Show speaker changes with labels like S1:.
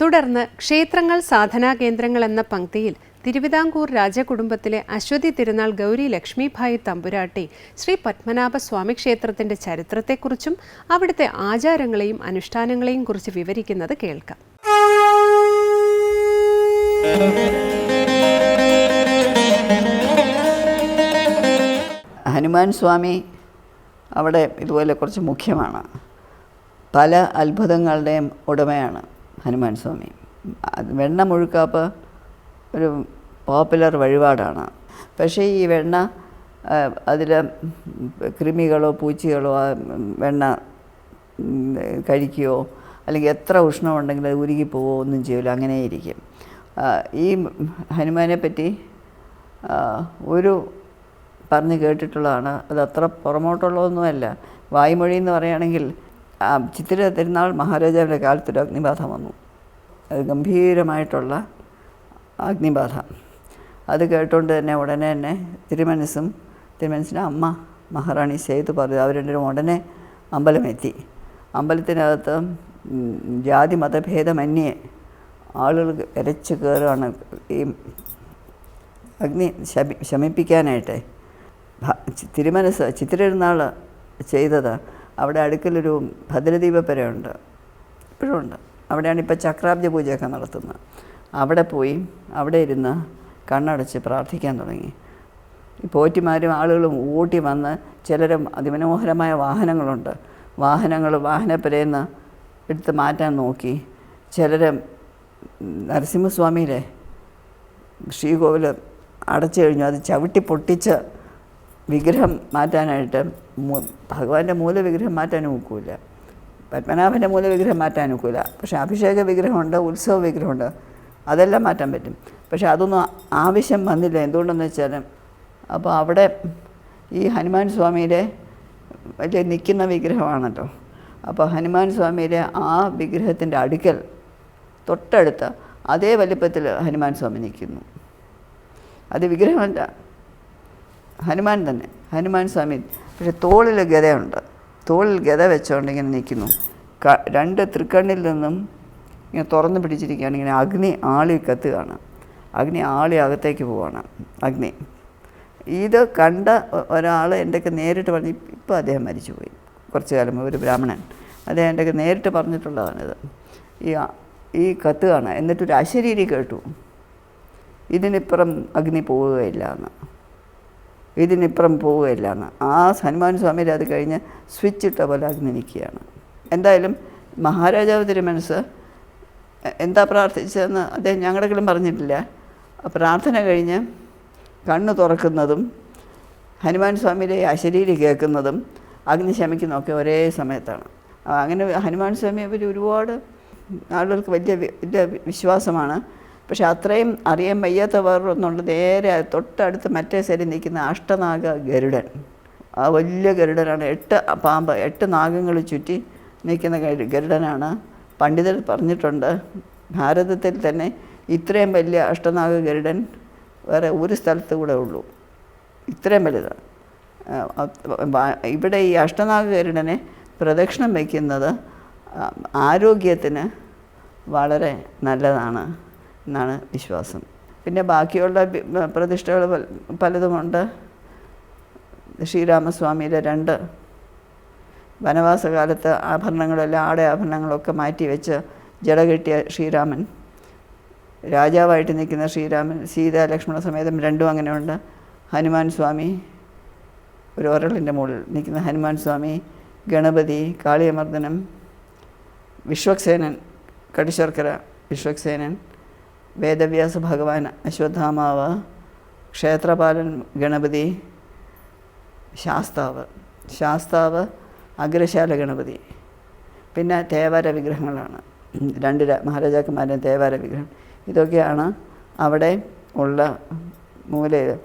S1: തുടർന്ന് ക്ഷേത്രങ്ങൾ സാധനാ കേന്ദ്രങ്ങൾ എന്ന പങ്ക്തിയിൽ തിരുവിതാംകൂർ രാജകുടുംബത്തിലെ അശ്വതി തിരുനാൾ ഗൗരി ലക്ഷ്മിഭായി തമ്പുരാട്ടി ശ്രീ പത്മനാഭ സ്വാമി ക്ഷേത്രത്തിന്റെ ചരിത്രത്തെക്കുറിച്ചും അവിടുത്തെ ആചാരങ്ങളെയും അനുഷ്ഠാനങ്ങളെയും കുറിച്ച് വിവരിക്കുന്നത് കേൾക്കാം.
S2: ഹനുമാൻ സ്വാമി അവിടെ ഇതുപോലെ കുറച്ച് മുഖ്യമാണ്. പല അത്ഭുതങ്ങളുടെയും ഉടമയാണ്. ഹനുമാൻ സ്വാമി. വെണ്ണ മുഴുക്കാപ്പ് ഒരു പോപ്പുലർ വഴിപാടാണ്. പക്ഷേ ഈ വെണ്ണ അതിൽ കൃമികളോ പൂച്ചകളോ വെണ്ണ കഴിക്കുകയോ അല്ലെങ്കിൽ എത്ര ഉഷ്ണമുണ്ടെങ്കിലും അത് ഉരുകി പോവോ ഒന്നും ചെയ്യില്ല അങ്ങനെ ഇരിക്കും ഈ ഹനുമാനെ പറ്റി ഒരു പറഞ്ഞ് കേട്ടിട്ടുള്ളതാണ്. അത് അത്ര പുറമോട്ടുള്ളതൊന്നുമല്ല. വായ്മൊഴി എന്ന് പറയുകയാണെങ്കിൽ ചിത്തിര തിരുനാൾ മഹാരാജാവിന്റെ കാലത്തൊരു അഗ്നിബാധ വന്നു. അത് ഗംഭീരമായിട്ടുള്ള അഗ്നിബാധ. അത് കേട്ടുകൊണ്ട് തന്നെ ഉടനെ തന്നെ തിരുമനസ്സും തിരുമനസിന്റെ അമ്മ മഹാറാണി സേതു പറഞ്ഞു അവർ രണ്ടും ഉടനെ അമ്പലമെത്തി. അമ്പലത്തിനകത്ത് ജാതി മതഭേദമന്യേ ആളുകൾ ഇരച്ച് കയറുകയാണ്. ഈ അഗ്നി ശമി ശമിപ്പിക്കാനായിട്ട് തിരുമനസ് ചിത്തിരുന്നാൾ ചെയ്തത് അവിടെ അടുക്കലൊരു ഭദ്രദീപപ്പരയുണ്ട്. ഇപ്പോഴും ഉണ്ട്. അവിടെയാണ് ഇപ്പോൾ ചക്രാബ്ജ പൂജയൊക്കെ നടത്തുന്നത്. അവിടെ പോയി അവിടെ ഇരുന്ന് കണ്ണടച്ച് പ്രാർത്ഥിക്കാൻ തുടങ്ങി. പോറ്റിമാരും ആളുകളും ഓട്ടി വന്ന് ചിലരും അതിമനോഹരമായ വാഹനങ്ങളുണ്ട്. വാഹനങ്ങൾ വാഹനപ്പുരയെന്ന് എടുത്ത് മാറ്റാൻ നോക്കി. ചിലർ നരസിംഹസ്വാമിയിലെ ശ്രീകോവിൽ അടച്ചു കഴിഞ്ഞു. അത് ചവിട്ടി പൊട്ടിച്ച് വിഗ്രഹം മാറ്റാനായിട്ട് ഭഗവാന്റെ മൂലവിഗ്രഹം മാറ്റാൻ ഒക്കില്ല പത്മനാഭന്റെ മൂലവിഗ്രഹം മാറ്റാൻ ഒക്കില്ല പക്ഷേ അഭിഷേക വിഗ്രഹമുണ്ട് ഉത്സവ വിഗ്രഹമുണ്ട്. അതെല്ലാം മാറ്റാൻ പറ്റും. പക്ഷേ അതൊന്നും ആവശ്യം വന്നില്ല. എന്തുകൊണ്ടെന്ന് വെച്ചാൽ അപ്പോൾ അവിടെ ഈ ഹനുമാൻ സ്വാമിയുടെ വലിയ നിൽക്കുന്ന വിഗ്രഹമാണല്ലോ. അപ്പോൾ ഹനുമാൻ സ്വാമിയുടെ ആ വിഗ്രഹത്തിന്റെ അടുക്കൽ തൊട്ടടുത്ത് അതേ വലിപ്പത്തിൽ ഹനുമാൻ സ്വാമി നിൽക്കുന്നു അത് വിഗ്രഹമല്ല. ഹനുമാൻ തന്നെ. ഹനുമാൻ സ്വാമി പക്ഷെ തോളിൽ ഗതയുണ്ട്. തോളിൽ ഗത വെച്ചുകൊണ്ട് ഇങ്ങനെ നിൽക്കുന്നു രണ്ട് തൃക്കണ്ണിൽ നിന്നും ഇങ്ങനെ തുറന്നു പിടിച്ചിരിക്കുകയാണ്. ഇങ്ങനെ അഗ്നി ആളി കത്തുകയാണ്. അഗ്നി ആളി അകത്തേക്ക് പോവാണ്. അഗ്നി. ഇത് കണ്ട ഒരാൾ എന്റെയൊക്കെ നേരിട്ട് പറഞ്ഞ് ഇപ്പോൾ അദ്ദേഹം മരിച്ചുപോയി. കുറച്ച് കാലം ഒരു ബ്രാഹ്മണൻ. അദ്ദേഹം എന്റെയൊക്കെ നേരിട്ട് പറഞ്ഞിട്ടുള്ളതാണിത്. ഈ ഈ കത്തുകയാണ്. എന്നിട്ടൊരു അശരീരി കേട്ടു. ഇതിനിപ്പുറം അഗ്നി പോവുകയില്ല എന്ന്. ഇതിനിപ്പുറം പോവുകയില്ല എന്ന് ആ ഹനുമാൻ സ്വാമിയിൽ അത് കഴിഞ്ഞ് സ്വിച്ച് ഇട്ട പോലെ അഗ്നി നിൽക്കുകയാണ്. എന്തായാലും മഹാരാജാവ് തിരുമനസ് എന്താ പ്രാർത്ഥിച്ചതെന്ന് അദ്ദേഹം ഞങ്ങളുടെങ്കിലും പറഞ്ഞിട്ടില്ല. പ്രാർത്ഥന കഴിഞ്ഞ് കണ്ണ് തുറക്കുന്നതും ഹനുമാൻ സ്വാമിയുടെ അശരീരി കേൾക്കുന്നതും അഗ്നി ശമിക്കുന്നതൊക്കെ ഒരേ സമയത്താണ്. അങ്ങനെ ഹനുമാൻ സ്വാമിയെ പറ്റി ഒരുപാട് ആളുകൾക്ക് വലിയ വലിയ വിശ്വാസമാണ്. പക്ഷെ അത്രയും അറിയാൻ വയ്യാത്ത വേറൊന്നുണ്ട് നേരെ തൊട്ടടുത്ത് മറ്റേ സൈഡിൽ നിൽക്കുന്ന അഷ്ടനാഗ ഗരുഡൻ. ആ വലിയ ഗരുഡനാണ്. എട്ട് പാമ്പ് എട്ട് നാഗങ്ങൾ ചുറ്റി നിൽക്കുന്ന ഗരുഡനാണ്. പണ്ഡിതർ പറഞ്ഞിട്ടുണ്ട് ഭാരതത്തിൽ തന്നെ ഇത്രയും വലിയ അഷ്ടനാഗ ഗരുഡൻ വേറെ ഒരു സ്ഥലത്ത് കൂടെ ഉള്ളൂ. ഇത്രയും വലുതാണ് ഇവിടെ ഈ അഷ്ടനാഗ ഗരുഡനെ പ്രദക്ഷിണം വയ്ക്കുന്നത് ആരോഗ്യത്തിന് വളരെ നല്ലതാണ്. എന്നാണ് വിശ്വാസം. പിന്നെ ബാക്കിയുള്ള പ്രതിഷ്ഠകൾ പലതുമുണ്ട്. ശ്രീരാമസ്വാമിയുടെ രണ്ട് വനവാസകാലത്ത് ആഭരണങ്ങളെല്ലാം ആടെ ആഭരണങ്ങളൊക്കെ മാറ്റി വെച്ച് ജട കെട്ടിയ ശ്രീരാമൻ രാജാവായിട്ട് നിൽക്കുന്ന ശ്രീരാമൻ സീത ലക്ഷ്മണ സമേതം രണ്ടും അങ്ങനെയുണ്ട്. ഹനുമാൻ സ്വാമി ഒരു ഒരളിന്റെ മുകളിൽ നിൽക്കുന്ന ഹനുമാൻ സ്വാമി ഗണപതി കാളിയമർദ്ദനം വിശ്വക്സേനൻ കടിശർക്കര വിശ്വക്സേനൻ വേദവ്യാസ ഭഗവാൻ അശ്വത്ഥാമാവ് ക്ഷേത്രപാലൻ ഗണപതി ശാസ്താവ്. ശാസ്താവ് അഗ്രശാല ഗണപതി. പിന്നെ തേവാര വിഗ്രഹങ്ങളാണ്. രണ്ട് മഹാരാജാക്കന്മാരുടെ തേവാര വിഗ്രഹം. ഇതൊക്കെയാണ് അവിടെ ഉള്ള മൂല